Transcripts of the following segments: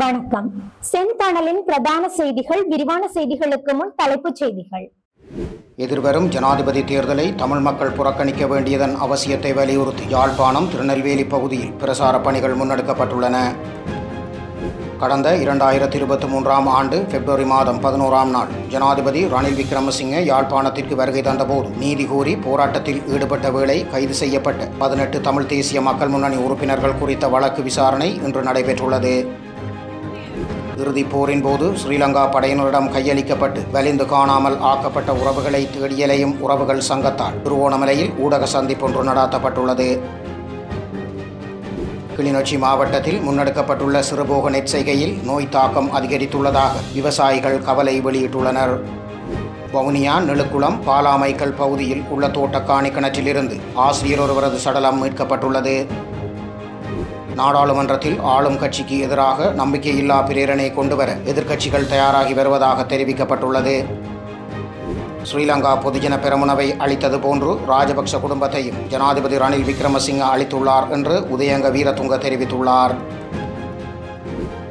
வணக்கம். செந்தணலின் பிரதான செய்திகள் விரிவான செய்திகளுக்கு முன் தலைப்புச் செய்திகள். எதிர்வரும் ஜனாதிபதி தேர்தலை தமிழ் மக்கள் புறக்கணிக்க வேண்டியதன் அவசியத்தை வலியுறுத்தி யாழ்ப்பாணம் திருநெல்வேலி பகுதியில் பிரசார பணிகள் முன்னெடுக்கப்பட்டுள்ளன. கடந்த இரண்டாயிரத்தி இருபத்தி மூன்றாம் ஆண்டு பிப்ரவரி மாதம் பதினோராம் நாள் ஜனாதிபதி ரணில் விக்ரமசிங்கே யாழ்ப்பாணத்திற்கு வருகை தந்தபோது நீதி கோரி போராட்டத்தில் ஈடுபட்ட வேளை கைது செய்யப்பட்ட பதினெட்டு தமிழ் தேசிய மக்கள் முன்னணி உறுப்பினர்கள் குறித்த வழக்கு விசாரணை இன்று நடைபெற்றுள்ளது. இறுதிப் போரின் போது ஸ்ரீலங்கா படையினரிடம் கையளிக்கப்பட்டு வலிந்து காணாமல் ஆக்கப்பட்ட உறவுகளை தேடியலையும் உறவுகள் சங்கத்தால். திருவோணமலையில் ஊடக சந்திப்பொன்று நடாத்தப்பட்டுள்ளது. கிளிநொச்சி மாவட்டத்தில் முன்னெடுக்கப்பட்டுள்ள சிறுபோக நெற்செய்கையில் நோய் தாக்கம் அதிகரித்துள்ளதாக விவசாயிகள் கவலை வெளியிட்டுள்ளனர். வவுனியா நெழுக்குளம் பாலாமைக்கல் பகுதியில் உள்ள தோட்டக்காணி கிணற்றிலிருந்து ஆசிரியர் ஒருவரது சடலம் மீட்கப்பட்டுள்ளது. நாடாளுமன்றத்தில் ஆளும் கட்சிக்கு எதிராக நம்பிக்கையில்லா பிரேரணை கொண்டுவர எதிர்க்கட்சிகள் தயாராகி வருவதாக தெரிவிக்கப்பட்டுள்ளது. ஸ்ரீலங்கா பொதுஜன பெரமுனவை அளித்தது போன்று ராஜபக்ஷ குடும்பத்தையும் ஜனாதிபதி ரணில் விக்ரமசிங்க அளித்துள்ளார் என்று உதயங்க வீரதுங்க தெரிவித்துள்ளார்.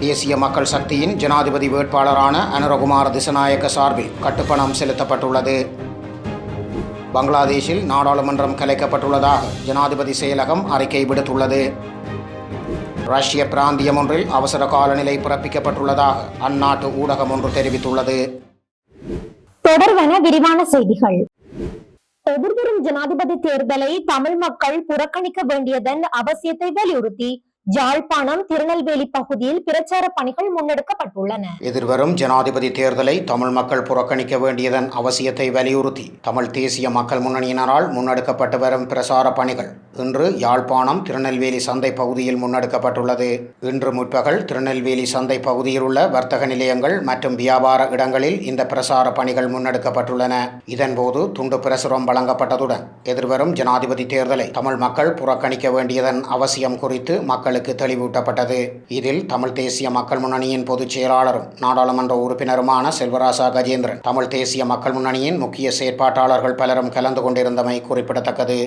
தேசிய மக்கள் சக்தியின் ஜனாதிபதி வேட்பாளரான அனுரகுமார் திசநாயக்க சார்பில் கட்டுப்பணம் செலுத்தப்பட்டுள்ளது. பங்களாதேஷில் நாடாளுமன்றம் கலைக்கப்பட்டுள்ளதாக ஜனாதிபதி செயலகம் அறிக்கை விடுத்துள்ளது. ரஷ்ய பிராந்தியம் ஒன்றில் அவசர காலநிலை பிறப்பிக்கப்பட்டுள்ளதாக அந்நாட்டு ஊடகம் ஒன்று தெரிவித்துள்ளது. தொடர்வன விரிவான செய்திகள். எதிர்வரும் ஜனாதிபதி தேர்தலை தமிழ் மக்கள் புறக்கணிக்க வேண்டியதன் அவசியத்தை வலியுறுத்தி யாழ்ப்பாணம் திருநெல்வேலி பகுதியில் பிரச்சார பணிகள் முன்னெடுக்கப்பட்டுள்ளன. எதிர்வரும் ஜனாதிபதி தேர்தலை தமிழ் மக்கள் புறக்கணிக்க வேண்டியதன் அவசியத்தை வலியுறுத்தி தமிழ் தேசிய மக்கள் முன்னணியினரால் முன்னெடுக்கப்பட்டு வரும் பிரசார பணிகள் இன்று யாழ்ப்பாணம் திருநெல்வேலி சந்தை பகுதியில் முன்னெடுக்கப்பட்டுள்ளது. இன்று முற்பகல் திருநெல்வேலி சந்தை பகுதியில் உள்ள வர்த்தக நிலையங்கள் மற்றும் வியாபார இடங்களில் இந்த பிரசார பணிகள் முன்னெடுக்கப்பட்டுள்ளன. இதன்போது துண்டு பிரசுரம் வழங்கப்பட்டதுடன் எதிர்வரும் ஜனாதிபதி தேர்தலை தமிழ் மக்கள் புறக்கணிக்க வேண்டியதன் அவசியம் குறித்து மக்கள் மக்களுக்கு தெளிவூட்டப்பட்டது. இதில் தமிழ் தேசிய மக்கள் முன்னணியின் பொதுச் செயலாளரும் நாடாளுமன்ற உறுப்பினருமான செல்வராசா கஜேந்திரன் தமிழ் தேசிய மக்கள் முன்னணியின் முக்கிய செயற்பாட்டாளர்கள் பலரும் கலந்து கொண்டிருந்தமை குறிப்பிடத்தக்கது.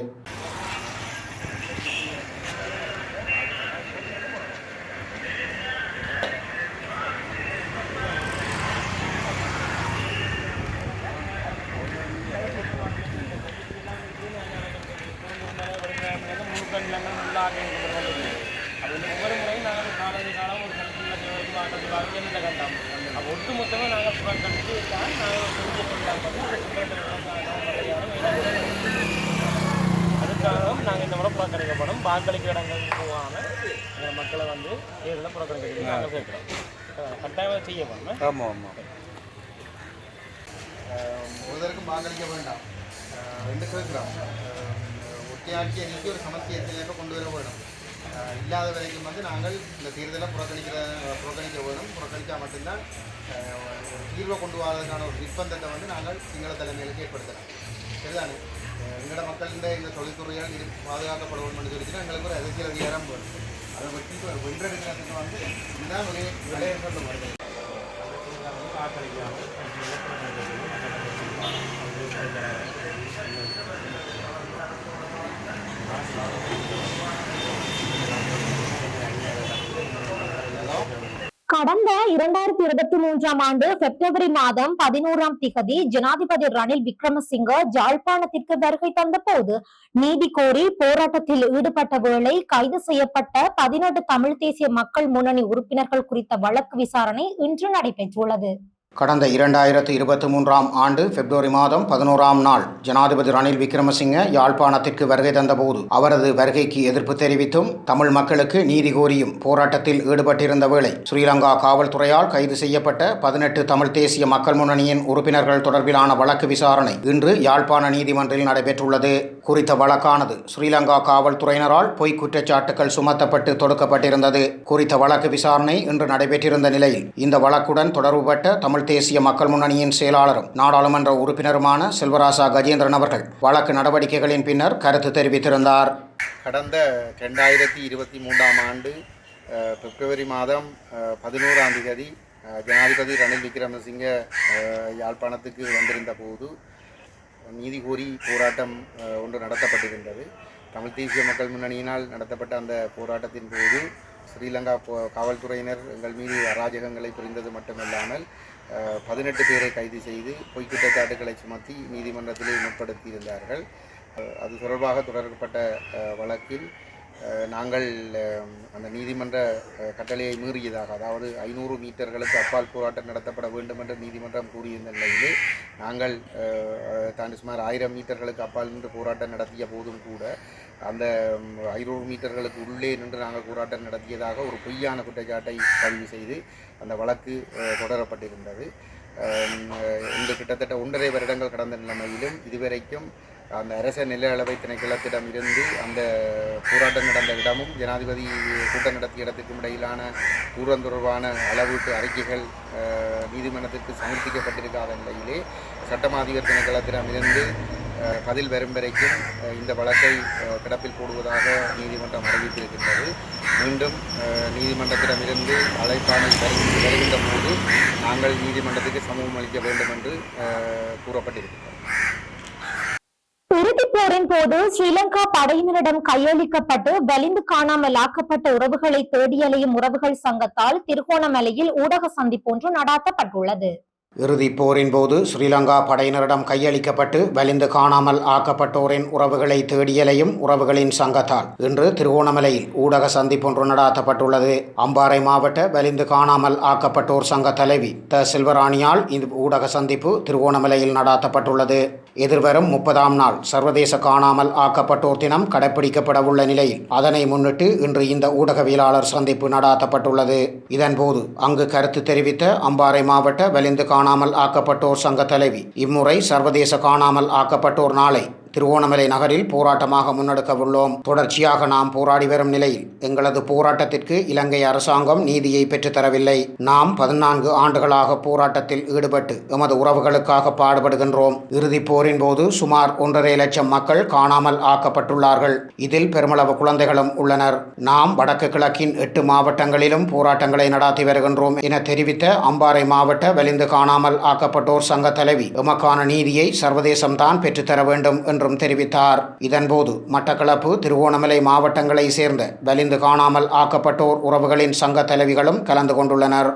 அப்போ ஒட்டு மொத்தமே நாங்கள் புறக்கணித்து தான் நாங்கள் அதுக்காகவும் நாங்கள் இந்த முறை புறக்கணிக்கப்படும். வாக்களிக்க இடங்கள் போகாமல் எங்கள் மக்களை வந்து தேர்தலில் புறக்கணிக்க நாங்கள் கேட்குறோம். கட்டாயம் செய்யப்படணும் ஆமாம் ஆமாம் ஒருத்தருக்கும் வாக்களிக்க வேண்டாம். ரெண்டு கேட்குறோம் ஒற்றையாட்சி அன்னைக்கு ஒரு சமஸ்தியத்திலேயே கொண்டு வர வேணும் இல்லாத வரைக்கும் வந்து நாங்கள் இந்த தேர்தலை புறக்கணிக்கிற புறக்கணிக்க வேணும் புறக்கணித்தா மட்டும்தான் ஒரு தீர்வை கொண்டு வரதுக்கான ஒரு நிர்பந்தத்தை வந்து நாங்கள் சிங்கள தலைமையிலுக்கு ஏற்படுத்தலாம். சரிதானே? எங்களோட மக்களிட இந்த தொழில்துறையால் இது பாதுகாக்கப்படணும்னு சொல்லிச்சுன்னா எங்களுக்கு ஒரு அரசியல் அதிகாரம் வரும் அதை பற்றி வென்றெடுக்கிறதுக்கு வந்து இதுதான் விளையாட்டு வருது. சொல்ல கடந்த இரண்டாயிரத்தி இருபத்தி மூன்றாம் ஆண்டு பிப்ரவரி மாதம் பதினோராம் திகதி ஜனாதிபதி ரணில் விக்ரமசிங்க ஜாழ்ப்பாணத்திற்கு வருகை தந்த போது நீதி கோரி போராட்டத்தில் ஈடுபட்ட வேளை கைது செய்யப்பட்ட பதினெட்டு தமிழ் தேசிய மக்கள் முன்னணி உறுப்பினர்கள் குறித்த வழக்கு விசாரணை இன்று நடைபெற்றுள்ளது. கடந்த இரண்டாயிரத்து இருபத்தி மூன்றாம் ஆண்டு பிப்ரவரி மாதம் பதினோராம் நாள் ஜனாதிபதி ரணில் விக்ரமசிங்க யாழ்ப்பாணத்திற்கு வருகை தந்தபோது அவரது வருகைக்கு எதிர்ப்பு தெரிவித்தும் தமிழ் மக்களுக்கு நீதி கோரியும் போராட்டத்தில் ஈடுபட்டிருந்த வேளை ஸ்ரீலங்கா காவல்துறையால் கைது செய்யப்பட்ட பதினெட்டு தமிழ் தேசிய மக்கள் முன்னணியின் உறுப்பினர்கள் தொடர்பிலான வழக்கு விசாரணை இன்று யாழ்ப்பாண நீதிமன்றில் நடைபெற்றுள்ளது. குறித்த வழக்கானது ஸ்ரீலங்கா காவல்துறையினரால் பொய் குற்றச்சாட்டுகள் சுமத்தப்பட்டு தொடுக்கப்பட்டிருந்தது. குறித்த வழக்கு விசாரணை இன்று நடைபெற்றிருந்த நிலையில் இந்த வழக்குடன் தொடர்புபட்ட தமிழ் தேசிய மக்கள் முன்னணியின் செயலாளரும் நாடாளுமன்ற உறுப்பினருமான செல்வராசா கஜேந்திரன் அவர்கள் வழக்கு நடவடிக்கைகளின் பின்னர் கருத்து தெரிவித்திருந்தார். கடந்த ரெண்டாயிரத்தி இருபத்தி மூன்றாம் ஆண்டு பிப்ரவரி மாதம் பதினோராம் தேதி ஜனாதிபதி ரணில் விக்ரமசிங்க யாழ்ப்பாணத்துக்கு வந்திருந்த போது நீதி கோரி போராட்டம் ஒன்று நடத்தப்பட்டிருந்தது. தமிழ் தேசிய மக்கள் முன்னணியினால் நடத்தப்பட்ட அந்த போராட்டத்தின் போது ஸ்ரீலங்கா காவல்துறையினர் எங்கள் மீது அராஜகங்களை புரிந்தது மட்டுமல்லாமல் பதினெட்டு பேரை கைது செய்து பொய் குற்றச்சாட்டுகளை சுமத்தி நீதிமன்றத்திலே முற்படுத்தியிருந்தார்கள். அது தொடர்பாக தொடரப்பட்ட வழக்கில் நாங்கள் அந்த நீதிமன்ற கட்டளையை மீறியதாக அதாவது ஐநூறு மீட்டர்களுக்கு அப்பால் போராட்டம் நடத்தப்பட வேண்டும் என்று நீதிமன்றம் கூறியிருந்த நிலையிலே நாங்கள் தாண்டி சுமார் ஆயிரம் மீட்டர்களுக்கு அப்பால் நின்று போராட்டம் நடத்திய போதும் கூட அந்த ஐநூறு மீட்டர்களுக்கு உள்ளே நின்று நாங்கள் போராட்டம் நடத்தியதாக ஒரு பொய்யான குற்றச்சாட்டை பதிவு செய்து அந்த வழக்கு தொடரப்பட்டிருந்தது. இந்த கிட்டத்தட்ட ஒன்றரை வருடங்கள் கடந்த நிலைமையிலும் இதுவரைக்கும் அந்த அரச நில அளவை திணைக்களத்திடம் இருந்து அந்த போராட்டம் நடந்த இடமும் ஜனாதிபதி கூட்டம் நடத்திய இடத்துக்கும் இடையிலான தூரம் தொடர்பான அளவீட்டு அறிக்கைகள் நீதிமன்றத்திற்கு சமர்ப்பிக்கப்பட்டிருக்காத நிலையிலே சட்டமாதிபர் திணைக்களத்திடம் இருந்து பதில் வரும் வரைக்கும் இந்த வழக்கை கிடப்பில் போடுவதாக நீதிமன்றம் அறிவித்திருக்கின்றது. மீண்டும் நீதிமன்றத்திடமிருந்து அழைப்பாணை வருகின்ற போது நாங்கள் நீதிமன்றத்துக்கு சமூகம் அளிக்க வேண்டும் என்று அஹ், போரின் போது ஸ்ரீலங்கா படையினரிடம் கையளிக்கப்பட்டு வலிந்து காணாமல் ஆக்கப்பட்ட உறவுகளை தேடியலையும் உறவுகள் சங்கத்தால் திருகோணமலையில் ஊடக சந்திப்பொன்று நடாத்தப்பட்டுள்ளது. இறுதிப் போரின் போது ஸ்ரீலங்கா படையினரிடம் கையளிக்கப்பட்டு வலிந்து காணாமல் ஆக்கப்பட்டோரின் உறவுகளை தேடியலையும் உறவுகளின் சங்கத்தால். இன்று திருகோணமலையில் ஊடக சந்திப்பொன்று நடாத்தப்பட்டுள்ளது. அம்பாறை மாவட்ட வலிந்து காணாமல் ஆக்கப்பட்டோர் சங்க தலைவி த. செல்வராணியால் இந்த ஊடக சந்திப்பு திருகோணமலையில் நடாத்தப்பட்டுள்ளது. எதிர்வரும் முப்பதாம் நாள். சர்வதேச காணாமல் ஆக்கப்பட்டோர் தினம் கடைபிடிக்கப்படவுள்ள நிலையில் அதனை முன்னிட்டு இன்று இந்த ஊடகவியலாளர் சந்திப்பு நடாத்தப்பட்டுள்ளது. இதன்போது அங்கு கருத்து தெரிவித்த அம்பாறை மாவட்ட வலிந்து காணாமல் ஆக்கப்பட்டோர் சங்க தலைவி இம்முறை சர்வதேச காணாமல் ஆக்கப்பட்டோர் நாளை திருவோணமலை நகரில் போராட்டமாக முன்னெடுக்கவுள்ளோம். தொடர்ச்சியாக நாம் போராடி வரும் நிலையில் எங்களது போராட்டத்திற்கு இலங்கை அரசாங்கம் நீதியை பெற்றுத்தரவில்லை நாம் பதினான்கு ஆண்டுகளாக போராட்டத்தில் ஈடுபட்டு எமது உறவுகளுக்காக பாடுபடுகின்றோம். இறுதிப் போரின் போது சுமார் ஒன்றரை லட்சம் மக்கள் காணாமல் ஆக்கப்பட்டுள்ளார்கள். இதில் பெருமளவு குழந்தைகளும் உள்ளனர். நாம் வடக்கு கிழக்கின் எட்டு மாவட்டங்களிலும் போராட்டங்களை நடாத்தி வருகின்றோம் என தெரிவித்த அம்பாறை மாவட்ட வலிந்து காணாமல் ஆக்கப்பட்டோர் சங்க தலைவி எமக்கான நீதியை சர்வதேசம்தான் பெற்றுத்தர வேண்டும் என்று என்றும் தெரிவித்தார். இதன்போது மட்டக்களப்பு திருவோணமலை மாவட்டங்களை சேர்ந்த வலிந்து காணாமல் ஆக்கப்பட்டோர் உறவுகளின் சங்க தலைவிகளும் கலந்து கொண்டுள்ளனர்.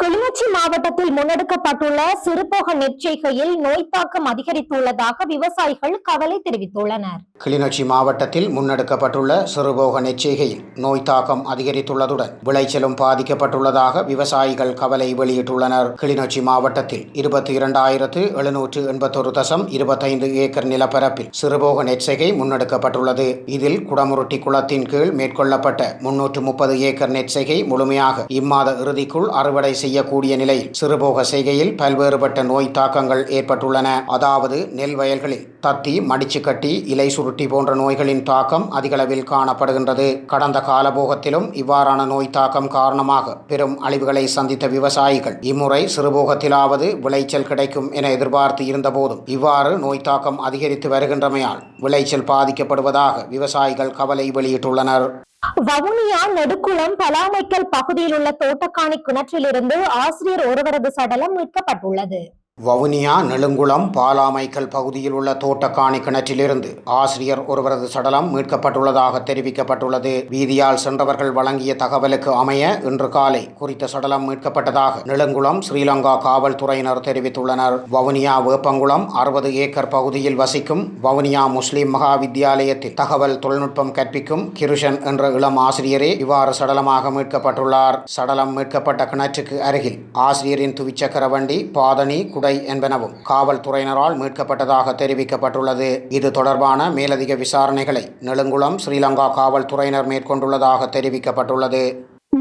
கிளிநொச்சி மாவட்டத்தில் முன்னெடுக்கப்பட்டுள்ள சிறுபோக நெற்செய்கையில் நோய் தாக்கம் அதிகரித்துள்ளதாக விவசாயிகள் கவலை தெரிவித்துள்ளனர். கிளிநொச்சி மாவட்டத்தில் முன்னெடுக்கப்பட்டுள்ள சிறுபோக நெச்செய்கையில் நோய் தாக்கம் அதிகரித்துள்ளதுடன் விளைச்சலும் பாதிக்கப்பட்டுள்ளதாக விவசாயிகள் கவலை வெளியிட்டுள்ளனர். கிளிநொச்சி மாவட்டத்தில் இருபத்தி இரண்டாயிரத்து எழுநூற்று எண்பத்தொரு தசம் இருபத்தைந்து ஏக்கர் நிலப்பரப்பில் சிறுபோக நெற்செய்கை முன்னெடுக்கப்பட்டுள்ளது. இதில் குடமுருட்டி குளத்தின் கீழ் மேற்கொள்ளப்பட்ட முன்னூற்று முப்பது ஏக்கர் நெற்செய்கை முழுமையாக இம்மாத இறுதிக்குள் அறுவடை செய்யக்கூடிய நிலையில் சிறுபோக செய்கையில் பல்வேறுபட்ட நோய் தாக்கங்கள் ஏற்பட்டுள்ளன. அதாவது நெல் வயல்களில் தத்தி மடிச்சு கட்டி இலை சுருட்டி போன்ற நோய்களின் தாக்கம் அதிகளவில் காணப்படுகின்றது. கடந்த காலபோகத்திலும் இவ்வாறான நோய் தாக்கம் காரணமாக பெரும் அழிவுகளை சந்தித்த விவசாயிகள் இம்முறை சிறுபோகத்திலாவது விளைச்சல் கிடைக்கும் என எதிர்பார்த்து இருந்தபோதும் இவ்வாறு நோய் தாக்கம் அதிகரித்து வருகின்றமையால் விளைச்சல் பாதிக்கப்படுவதாக விவசாயிகள் கவலை வெளியிட்டுள்ளனர். வவுனியா நெடுக்குளம் பலாமைக்கல் பகுதியில் உள்ள தோட்டக்காணி கிணற்றிலிருந்து ஆசிரியர் ஒருவரது சடலம் மீட்கப்பட்டுள்ளது. வவுனியா நெழுங்குளம் பாலாமைக்கல் பகுதியில் உள்ள தோட்டக்காணி கிணற்றிலிருந்து ஆசிரியர் ஒருவரது சடலம் மீட்கப்பட்டுள்ளதாக தெரிவிக்கப்பட்டுள்ளது. வீதியால் சென்றவர்கள் வழங்கிய தகவலுக்கு அமைய இன்று காலை குறித்த சடலம் மீட்கப்பட்டதாக நெழுங்குளம் ஸ்ரீலங்கா காவல்துறையினர் தெரிவித்துள்ளனர். வவுனியா வேப்பங்குளம் அறுபது ஏக்கர் பகுதியில் வசிக்கும் வவுனியா முஸ்லிம் மகா வித்தியாலயத்தில் தகவல் தொழில்நுட்பம் கற்பிக்கும் கிருஷன் என்ற இளம் ஆசிரியரே இவ்வாறு சடலமாக மீட்கப்பட்டுள்ளார். சடலம் மீட்கப்பட்ட கிணற்றுக்கு அருகில் ஆசிரியரின் துவிச்சக்கர வண்டி பாதணி குடை என்பனவும் காவல்துறையினரால் மீட்கப்பட்டதாக தெரிவிக்கப்பட்டுள்ளது. இது தொடர்பான மேலதிக விசாரணைகளை நெடுங்குளம் ஸ்ரீலங்கா காவல்துறையினர் மேற்கொண்டுள்ளதாக தெரிவிக்கப்பட்டுள்ளது.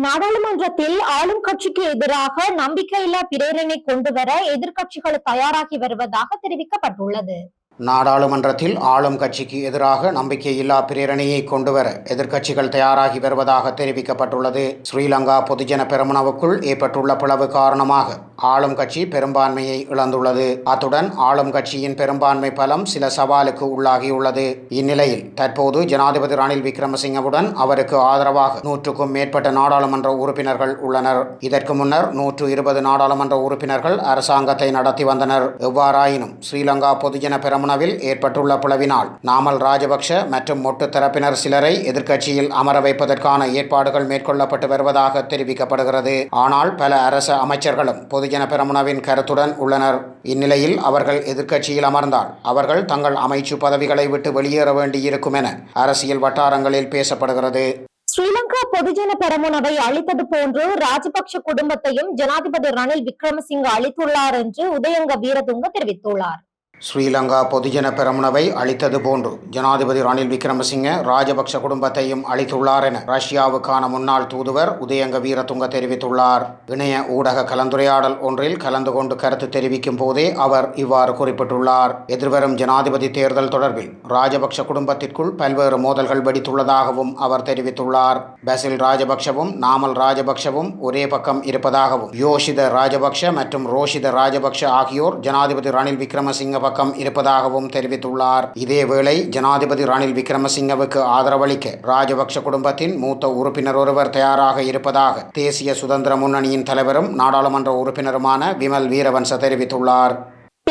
நாடாளுமன்றத்தில் ஆளும் கட்சிக்கு எதிராக நம்பிக்கையில்லா பிரேரணை கொண்டுவர எதிர்க்கட்சிகள் தயாராகி வருவதாக தெரிவிக்கப்பட்டுள்ளது. நாடாளுமன்றத்தில் ஆளும் கட்சிக்கு எதிராக நம்பிக்கையில்லா பிரேரணையை கொண்டுவர எதிர்க்கட்சிகள் தயாராகி வருவதாக தெரிவிக்கப்பட்டுள்ளது. ஸ்ரீலங்கா பொதுஜன பெருமனவுக்குள் ஏற்பட்டுள்ள பிளவு காரணமாக ஆளும் கட்சி பெரும்பான்மையை இழந்துள்ளது. அத்துடன் ஆளும் கட்சியின் பெரும்பான்மை பலம் சில சவாலுக்கு உள்ளாகியுள்ளது. இந்நிலையில் தற்போது ஜனாதிபதி ரணில் விக்ரமசிங்கவுடன் அவருக்கு ஆதரவாக நூற்றுக்கும் மேற்பட்ட நாடாளுமன்ற உறுப்பினர்கள் உள்ளனர். இதற்கு முன்னர் நூற்று இருபது நாடாளுமன்ற உறுப்பினர்கள் அரசாங்கத்தை நடத்தி வந்தனர். எவ்வாறாயினும் ஸ்ரீலங்கா பொதுஜன பெரும பெரமுனவில் ஏற்பட்டுள்ள பிளவினால் நாமல் ராஜபக்ஷ மற்றும் மொட்டு தரப்பினர் சிலரை எதிர்க்கட்சியில் அமர வைப்பதற்கான ஏற்பாடுகள் மேற்கொள்ளப்பட்டு வருவதாக தெரிவிக்கப்படுகிறது. ஆனால் பல அரச அமைச்சர்களும் பொதுஜன பெரமுனவின் கருத்துடன் உள்ளனர். இந்நிலையில் அவர்கள் எதிர்க்கட்சியில் அமர்ந்தால் அவர்கள் தங்கள் அமைச்சு பதவிகளை விட்டு வெளியேற வேண்டியிருக்கும் என அரசியல் வட்டாரங்களில் பேசப்படுகிறது. ஸ்ரீலங்கா பொதுஜன பெரமுனவை அழித்தது போன்று ராஜபக்ஷ குடும்பத்தையும் ஜனாதிபதி ரணில் விக்ரமசிங்க அளித்துள்ளார் என்று உதயங்க வீரதுங்க தெரிவித்துள்ளார். ஸ்ரீலங்கா பொதுஜன பெரமுனவை அளித்தது போன்று ஜனாதிபதி ரணில் விக்ரமசிங்க ராஜபக்ஷ குடும்பத்தையும் அளித்துள்ளார் என ரஷ்யாவுக்கான முன்னாள் தூதுவர் உதயங்க வீரதுங்க தெரிவித்துள்ளார். இணைய ஊடக கலந்துரையாடல் ஒன்றில் கலந்து கொண்டு கருத்து தெரிவிக்கும் போதே அவர் இவ்வாறு குறிப்பிட்டுள்ளார். எதிர்வரும் ஜனாதிபதி தேர்தல் தொடர்பில் ராஜபக்ஷ குடும்பத்திற்குள் பல்வேறு மோதல்கள் வெடித்துள்ளதாகவும் அவர் தெரிவித்துள்ளார். பசில் ராஜபக்ஷவும் நாமல் ராஜபக்ஷவும் ஒரே பக்கம் இருப்பதாகவும் யோஷித ராஜபக்ஷ மற்றும் ரோஷித ராஜபக்ஷ ஆகியோர் ஜனாதிபதி ரணில் விக்ரமசிங்க பக்கம் இருப்பதாகவும் தெரிவித்துள்ளார். இதேவேளை ஜனாதிபதி ரணில் விக்ரமசிங்கவுக்கு ஆதரவளிக்க ராஜபக்ஷ குடும்பத்தின் மூத்த உறுப்பினர் ஒருவர் தயாராக இருப்பதாக தேசிய சுதந்திர முன்னணியின் தலைவரும் நாடாளுமன்ற உறுப்பினருமான விமல் வீரவன்ச தெரிவித்துள்ளார்.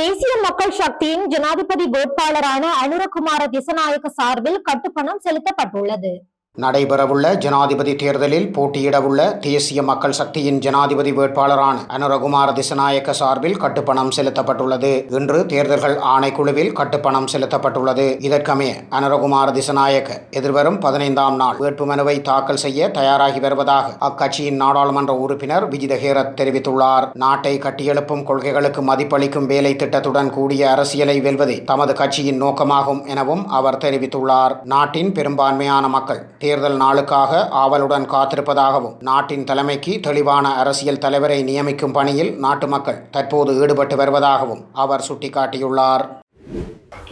தேசிய மக்கள் சக்தியின் ஜனாதிபதி வேட்பாளரான அனுரகுமார திசநாயக்க சார்பில் கட்டுப்பணம் செலுத்தப்பட்டுள்ளது. நடைபெறவுள்ள ஜனாதிபதி தேர்தலில் போட்டியிடவுள்ள தேசிய மக்கள் சக்தியின் ஜனாதிபதி வேட்பாளரான அனுரகுமார் திசநாயக்க சார்பில் கட்டுப்பணம் செலுத்தப்பட்டுள்ளது. இன்று தேர்தல்கள் ஆணைக்குழுவில் கட்டுப்பணம் செலுத்தப்பட்டுள்ளது. இதற்கமைய அனுரகுமார் திசநாயக்க எதிர்வரும் பதினைந்தாம் நாள் வேட்புமனுவை தாக்கல் செய்ய தயாராகி வருவதாக அக்கட்சியின் நாடாளுமன்ற உறுப்பினர் விஜித ஹேரத் தெரிவித்துள்ளார். நாட்டை கட்டியெழுப்பும் கொள்கைகளுக்கு மதிப்பளிக்கும் வேலை திட்டத்துடன் கூடிய அரசியலை வெல்வதே தமது கட்சியின் நோக்கமாகும் எனவும் அவர் தெரிவித்துள்ளார். நாட்டின் பெரும்பான்மையான மக்கள் தேர்தல் நாளுக்காக ஆவலுடன் காத்திருப்பதாகவும் நாட்டின் தலைமைக்கு தெளிவான அரசியல் தலைவரை நியமிக்கும் பணியில் நாட்டு மக்கள் தற்போது ஈடுபட்டு வருவதாகவும் அவர் சுட்டிக்காட்டியுள்ளார்.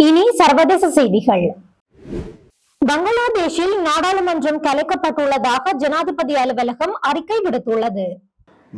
இனி சர்வதேச செய்திகள். பங்களாதேஷில் நாடாளுமன்றம் கலைக்கப்பட்டுள்ளதாக ஜனாதிபதி அலுவலகம் அறிக்கை விடுத்துள்ளது.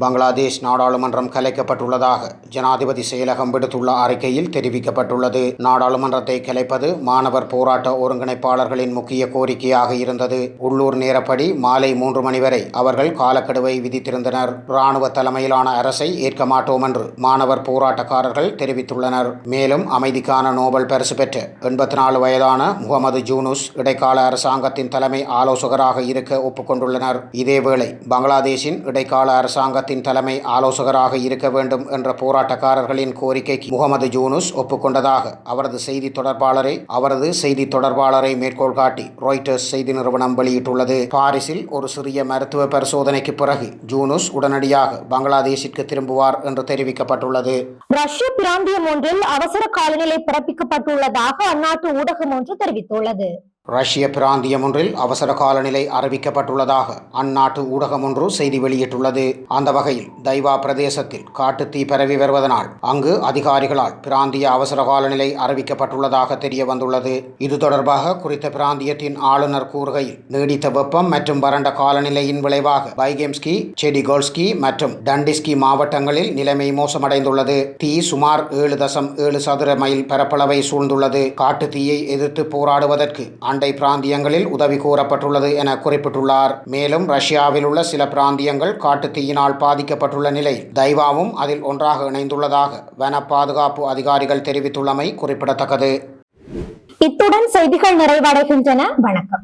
பங்களாதேஷ் நாடாளுமன்றம் கலைக்கப்பட்டுள்ளதாக ஜனாதிபதி செயலகம் விடுத்துள்ள அறிக்கையில் தெரிவிக்கப்பட்டுள்ளது. நாடாளுமன்றத்தை கலைப்பது மாணவர் போராட்ட ஒருங்கிணைப்பாளர்களின் முக்கிய கோரிக்கையாக இருந்தது. உள்ளூர் நேரப்படி மாலை மூன்று மணி வரை அவர்கள் காலக்கெடுவை விதித்திருந்தனர். இராணுவ தலைமையிலான அரசை ஏற்க மாட்டோம் என்று மாணவர் போராட்டக்காரர்கள் தெரிவித்துள்ளனர். மேலும் அமைதிக்கான நோபல் பரிசு பெற்ற எண்பத்தி நாலு வயதான முகமது ஜூனுஸ் இடைக்கால அரசாங்கத்தின் தலைமை ஆலோசகராக இருக்க ஒப்புக்கொண்டுள்ளனர். இதேவேளை பங்களாதேஷின் இடைக்கால அரசாங்க அரசாங்கத்தின் தலைமை ஆலோசகராக இருக்க வேண்டும் என்ற போராட்டக்காரர்களின் கோரிக்கைக்கு முகமது ஜூனுஸ் ஒப்புக்கொண்டதாக அவரது செய்தி தொடர்பாளரை அவரது செய்தி தொடர்பாளரை மேற்கோள் காட்டி ராய்டர்ஸ் செய்தி நிறுவனம் வெளியிட்டுள்ளது. பாரிஸில் ஒரு சிறிய மருத்துவ பரிசோதனைக்கு பிறகு ஜூனுஸ் உடனடியாக பங்களாதேஷிற்கு திரும்புவார் என்று தெரிவிக்கப்பட்டுள்ளது. ரஷ்ய பிராந்தியம் ஒன்றில் அவசர காலநிலை பிறப்பிக்கப்பட்டுள்ளதாக அந்நாட்டு ஊடகம் ஒன்று தெரிவித்துள்ளது. ரஷ்ய பிராந்தியம் ஒன்றில் அவசர காலநிலை அறிவிக்கப்பட்டுள்ளதாக அந்நாட்டு ஊடகம் ஒன்று செய்தி வெளியிட்டுள்ளது. அந்த வகையில் தைவா பிரதேசத்தில் காட்டுத்தீ பரவி வருவதனால் அங்கு அதிகாரிகளால் பிராந்திய அவசர காலநிலை அறிவிக்கப்பட்டுள்ளதாக தெரிய வந்துள்ளது. இது தொடர்பாக குறித்த பிராந்தியத்தின் ஆளுநர் கூறுகையில் நீடித்த வெப்பம் மற்றும் வறண்ட காலநிலையின் விளைவாக பைகேம்ஸ்கி செடிகோல்ஸ்கி மற்றும் டண்டிஸ்கி மாவட்டங்களில் நிலைமை மோசமடைந்துள்ளது. தீ சுமார் ஏழு தசம் ஏழு சதுர மைல் பரப்பளவை சூழ்ந்துள்ளது. காட்டுத்தீயை எதிர்த்து போராடுவதற்கு அண்டை பிராந்தியங்களில் உதவி கோரப்பட்டுள்ளது என குறிப்பிட்டுள்ளார். மேலும் ரஷ்யாவில் உள்ள சில பிராந்தியங்கள் காட்டுத்தீயினால் பாதிக்கப்பட்டுள்ள நிலை தைவாவும் அதில் ஒன்றாக இணைந்துள்ளதாக வன பாதுகாப்பு அதிகாரிகள் தெரிவித்துள்ளமை குறிப்பிடத்தக்கது. இத்துடன் செய்திகள் நிறைவடைகின்றன. வணக்கம்.